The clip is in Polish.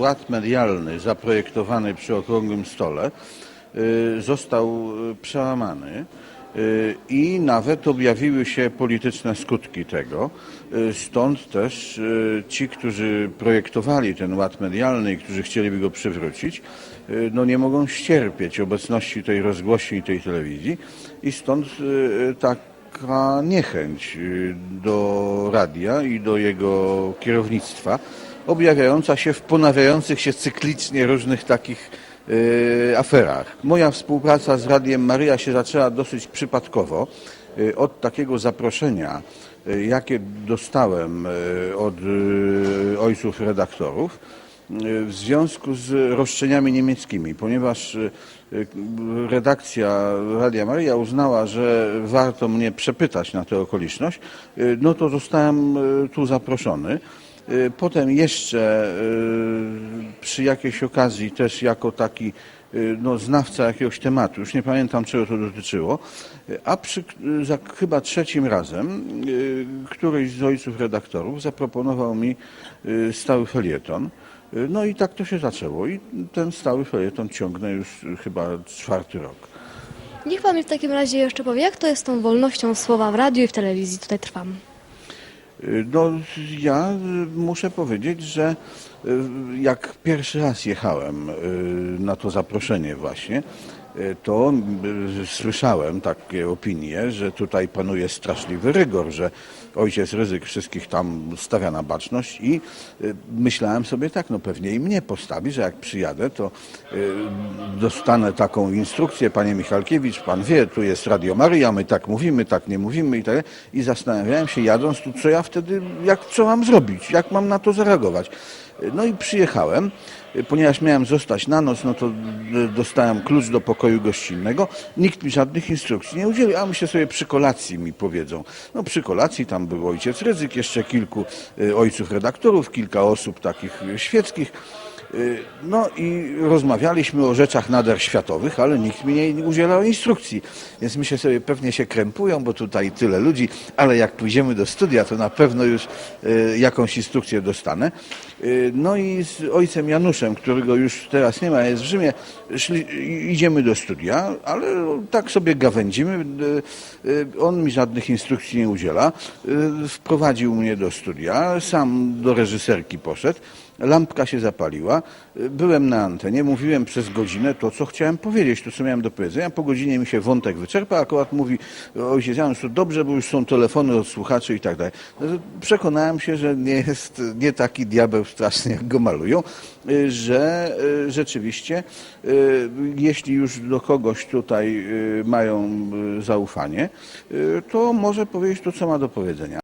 ład medialny zaprojektowany przy okrągłym stole y, został y, przełamany y, i nawet objawiły się polityczne skutki tego. Stąd też ci, którzy projektowali ten ład medialny i którzy chcieliby go przywrócić, no nie mogą ścierpieć obecności tej rozgłośni i tej telewizji i stąd taka niechęć do radia i do jego kierownictwa, objawiająca się w ponawiających się cyklicznie różnych takich y, aferach. Moja współpraca z Radiem Maryja się zaczęła dosyć przypadkowo y, od takiego zaproszenia, y, jakie dostałem y, od y, ojców redaktorów w związku z roszczeniami niemieckimi, ponieważ redakcja Radia Maryja uznała, że warto mnie przepytać na tę okoliczność, no to zostałem tu zaproszony. Y, Potem jeszcze y, przy jakiejś okazji też jako taki y, no, znawca jakiegoś tematu, już nie pamiętam czego to dotyczyło, a przy, za chyba trzecim razem któryś z ojców redaktorów zaproponował mi stały felieton. No i tak to się zaczęło i ten stały felieton ciągnę już chyba czwarty rok. Niech pan mi w takim razie jeszcze powie, jak to jest z tą wolnością słowa w radiu i w telewizji? Tutaj trwam. No, ja muszę powiedzieć, że y, jak pierwszy raz jechałem y, na to zaproszenie właśnie, to słyszałem takie opinie, że tutaj panuje straszliwy rygor, że ojciec ryzyk wszystkich tam stawia na baczność i y, myślałem sobie tak, no pewnie i mnie postawi, że jak przyjadę, to y, dostanę taką instrukcję, panie Michalkiewicz, pan wie, tu jest Radio Maryja, my tak mówimy, tak nie mówimy i tak. I zastanawiałem się jadąc tu, co ja wtedy, jak, co mam zrobić, jak mam na to zareagować. No i przyjechałem, ponieważ miałem zostać na noc, no to y, dostałem klucz do pokoju gościnnego. Nikt mi żadnych instrukcji nie udzielił, a myślę sobie przy kolacji mi powiedzą. No przy kolacji tam był ojciec Ryzyk, jeszcze kilku y, ojców redaktorów, kilka osób takich świeckich. Y, No i rozmawialiśmy o rzeczach nader światowych, ale nikt mi nie udzielał instrukcji. Więc myślę sobie, pewnie się krępują, bo tutaj tyle ludzi, ale jak pójdziemy do studia, to na pewno już y, jakąś instrukcję dostanę. Y, No i z ojcem Januszem, którego już teraz nie ma, jest w Rzymie, szli, idziemy do studia, ale tak sobie gawędzimy. On mi żadnych instrukcji nie udziela. Wprowadził mnie do studia, sam do reżyserki poszedł. Lampka się zapaliła, y, byłem na antenie, mówiłem przez godzinę to, co chciałem powiedzieć, to, co miałem do powiedzenia. Po godzinie mi się wątek wyczerpał, akurat mówi ojciec Janusz, to dobrze, bo już są telefony od słuchaczy i tak dalej. No Przekonałem się, że nie jest nie taki diabeł straszny, jak go malują, y, że y, rzeczywiście, jeśli już do kogoś tutaj mają zaufanie, to może powiedzieć to, co ma do powiedzenia.